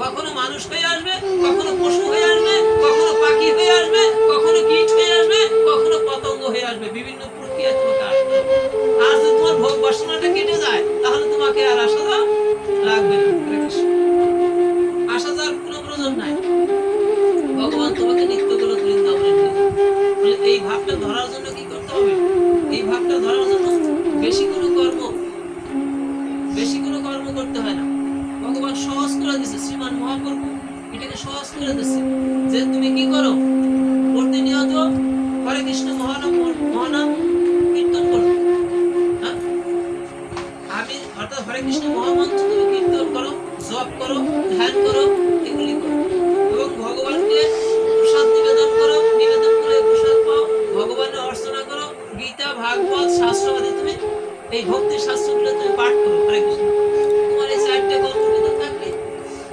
কখনো মানুষ হয়ে আসবে, কখনো পশু হয়ে আসবে, কখনো পাখি হয়ে আসবে, কখনো কীট হয়ে আসবে, কখনো পতঙ্গ হয়ে আসবে, বিভিন্ন প্রক্রিয়া তোমাকে আসতে হবে। আর তোমার ভোগ বাসনাটা বেশি কোনো কর্ম, বেশি কোনো কর্ম করতে হয় না। ভগবান সহজ করে দিছে, শ্রীমান মহাপ্রভু এটাকে সহজ করে দিচ্ছে যে তুমি কি করো? প্রতিনিয়ত হরে কৃষ্ণ মহানাম মহানাম কীর্তন করো। হ্যাঁ? আমি অর্থাৎ হরে কৃষ্ণ মহামন্ত্র তুমি কীর্তন করো, জপ করো, ধ্যান করো, এগুলি করো। এবং ভগবানকে এই ভক্তি শাস্ত্রগুলো তুমি পাঠ করো, হরে কৃষ্ণ। তোমার এই চারটে কর্ম ভিতর থাকলে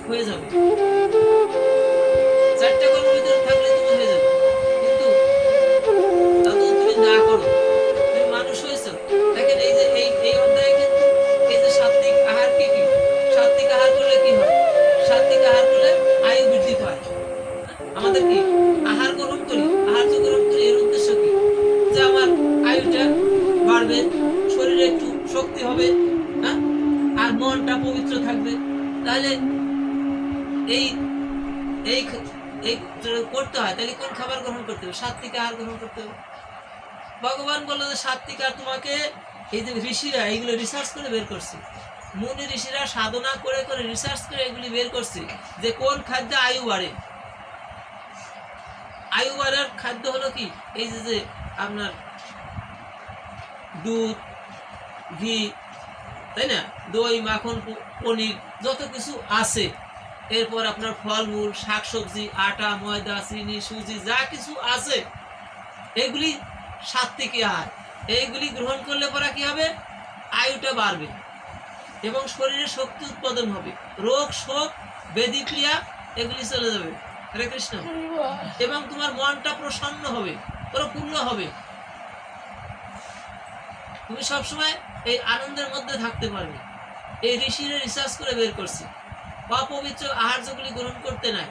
হয়ে যাবে। চারটে কর্ম ভিতর থাকলে তুমি হয়ে যাবে। কিন্তু তা তো তুমি না করো, তুমি মানুষ হয়েছো। দেখেন এই যে, এই এই অধ্যায়ে কিন্তু এই যে সাত্বিক আহার কি কি? সাত্বিক আহার করলে কি হয়? সাত্বিক আহার করলে আয়ু বৃদ্ধি পায়। আমাদের কি? আহার গ্রহণ করি। আহার গ্রহণ করি, এর উদ্দেশ্য কি? যে আমার আয়ুটা বাড়বে শক্তি হবে হ্যাঁ? আর মনটা পবিত্র থাকবে। তাহলে এই এই এই করতে হয়, তাহলে কোন খাবার গ্রহণ করতে হবে? সাত্বিক আহার গ্রহণ করতে হবে। ভগবান বলল যে, সাত্বিক আর তোমাকে এই যে ঋষিরা এইগুলো রিসার্চ করে বের করছে। মুনি ঋষিরা সাধনা করে করে রিসার্চ করে এগুলি বের করছে যে কোন খাদ্যে আয়ু বাড়ে। আয়ু বাড়ার খাদ্য হলো কি? এই যে যে আপনার দুধ ঘি তাই না? দই মাখন পনির যত কিছু আছে। এরপর আপনার ফলমূল শাকসবজি আটা ময়দা চিনি সুজি যা কিছু আছে এগুলি সাত্বিক আহার এইগুলি গ্রহণ করলে পরে কি হবে? আয়ুটা বাড়বে এবং শরীরে শক্তি উৎপাদন হবে। রোগ শোক বেদি ক্রিয়া এগুলি চলে যাবে। হরে কৃষ্ণ। এবং তোমার মনটা প্রসন্ন হবে প্রফুল্ল হবে। তুমি সবসময় এই আনন্দের মধ্যে থাকতে পারবে। এই ঋষিরা রিসার্চ করে বের করছে। অপবিত্র আহার্যগুলি গ্রহণ করতে নাই।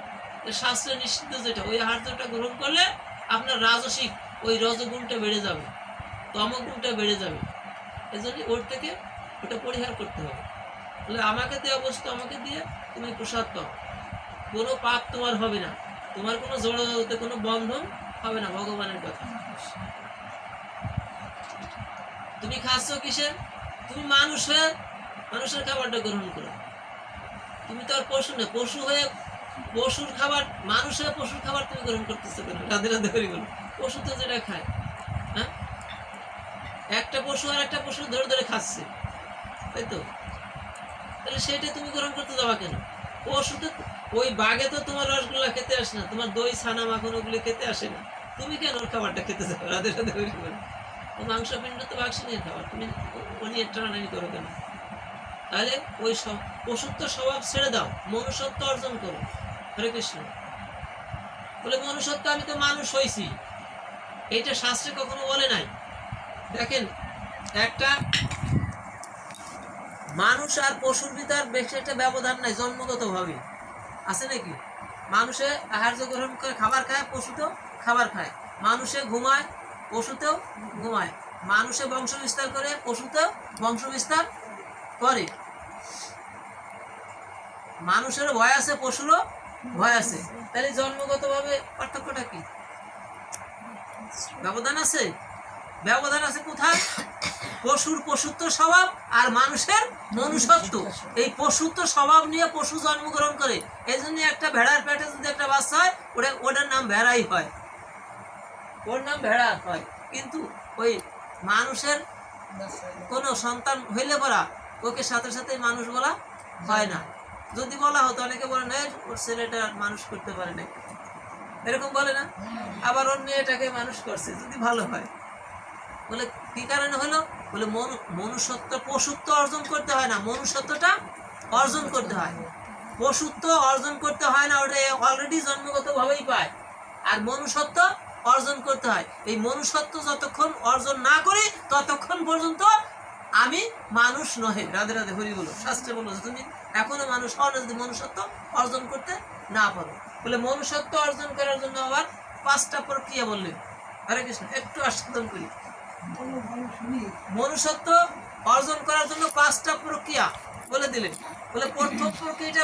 শাস্ত্রে নিষিদ্ধ যেটা, ওই আহার্যটা গ্রহণ করলে আপনার রাজসিক ওই রজগুণটা বেড়ে যাবে, তমগুণটা বেড়ে যাবে। এজন্য ওর থেকে ওটা পরিহার করতে হবে। বলে, আমাকে দেওয়া বস্তু আমাকে দিয়ে তুমি প্রসাদ পাও। কোনো পাপ তোমার হবে না। তোমার কোনো জড়তে, কোনো বন্ধন হবে না ভগবানের কথা। তুমি খাচ্ছ কিসের? তুমি মানুষ হয়ে মানুষের খাবারটা গ্রহণ করো। তুমি তো আর পশু না, পশু হয়ে পশুর খাবার, মানুষ হয়ে পশুর খাবার তুমি গ্রহণ করতেছো কেন? রাধে রাধে করে বলো। পশু তো যেটা খায় হ্যাঁ? একটা পশু আর একটা পশু ধরে ধরে খাচ্ছে, তাই তো? তাহলে সেটা তুমি গ্রহণ করতে যাবা কেন? পশু তো, ওই বাঘে তো তোমার রসগোল্লা খেতে আসে না, তোমার দই, ছানা, মাখন, ওগুলো খেতে আসে না। তুমি কেন ওর খাবারটা খেতে যাবে? রাধে রাধে করে বলো। মাংস পিণ্ড তো বাক্স নিয়ে খাবার। তুমি নিয়ে টানাটানি করো কেন? তাহলে ওই সব পশুত্ব স্বভাব ছেড়ে দাও, মনুষ্যত্ব অর্জন করো। হরে কৃষ্ণ। বলে, মনুষ্যত্ব আমি তো মানুষ হয়েছি এটা শাস্ত্রে কখনো বলে নাই। দেখেন, একটা মানুষ আর পশুর ভিতর বেশি একটা ব্যবধান নাই জন্মগত ভাবে আছে নাকি? মানুষে আহার্য গ্রহণ করে খাবার খায়, পশু তো খাবার খায়। মানুষে ঘুমায় পশুতেও ঘুমায়। মানুষে বংশ বিস্তার করে পশুতেও বংশ বিস্তার করে। মানুষের ভয় আছে, পশুরও ভয় আছে। তাহলে জন্মগতভাবে পার্থক্যটা কি? ব্যবধান আছে? ব্যবধান আছে কোথায়? পশুর পশুত্ব স্বভাব আর মানুষের মনুষ্যত্ব। এই পশুত্ব স্বভাব নিয়ে পশু জন্মগ্রহণ করে। এই একটা ভেড়ার পেটে যদি একটা বাচ্চা হয়, ওটা ওটার নাম ভেড়াই হয়। ওর নাম ভেড়া হয় কিন্তু ওই মানুষের কোনো সন্তান হইলে পরা ওকে সাথে সাথে মানুষ বলা হয় না। যদি বলা হতো, অনেকে বলে, না, ওর ছেলেটা মানুষ করতে পারে না এরকম বলে না? আবার ওর মেয়েটাকে মানুষ করছে, যদি ভালো হয়। বলে, কি কারণে হলো? বলে, মনু, মনুষ্যত্ব পশুত্ব অর্জন করতে হয় না। মনুষ্যত্বটা অর্জন করতে হয়। পশুত্ব অর্জন করতে হয় না, ওটা অলরেডি জন্মগতভাবেই পায়। আর মনুষ্যত্ব অর্জন করতে হয়। এই মনুষ্যত্ব যতক্ষণ অর্জন না করি, ততক্ষণ পর্যন্ত আমি মানুষ নহে। রাধে রাধে, হরি বলো। শাস্ত্রে বলো তুমি এখনও মানুষ হও যদি মনুষ্যত্ব অর্জন করতে না পারো। বলে মনুষ্যত্ব অর্জন করার জন্য আবার পাঁচটা প্রক্রিয়া বললেন হরে কৃষ্ণ, একটু আস্বাদন করি। মনুষ্যত্ব অর্জন করার জন্য পাঁচটা প্রক্রিয়া বলে দিলেন বলে প্রথম প্রক্রিয়াটা